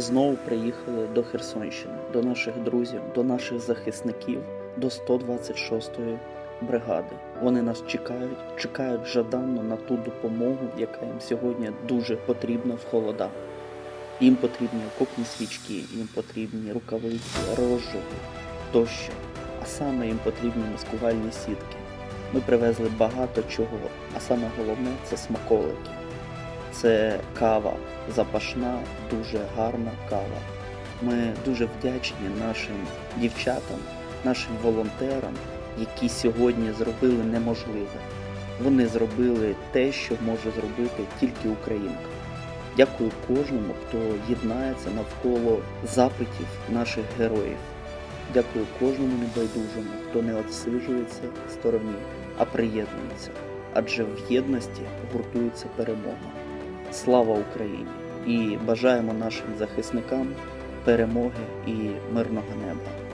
знову приїхали до Херсонщини, до наших друзів, до наших захисників, до 126-ї бригади. Вони нас чекають, чекають жаданно на ту допомогу, яка їм сьогодні дуже потрібна в холодах. Їм потрібні окопні свічки, їм потрібні рукавиці, розжоги тощо. А саме їм потрібні маскувальні сітки. Ми привезли багато чого, а саме головне це смаколики. Це кава, запашна, дуже гарна кава. Ми дуже вдячні нашим дівчатам, нашим волонтерам, які сьогодні зробили неможливе. Вони зробили те, що може зробити тільки Українка. Дякую кожному, хто єднається навколо запитів наших героїв. Дякую кожному небайдужому, хто не відсиджується в стороні, а приєднується. Адже в єдності гуртується перемога. Слава Україні! І бажаємо нашим захисникам перемоги і мирного неба.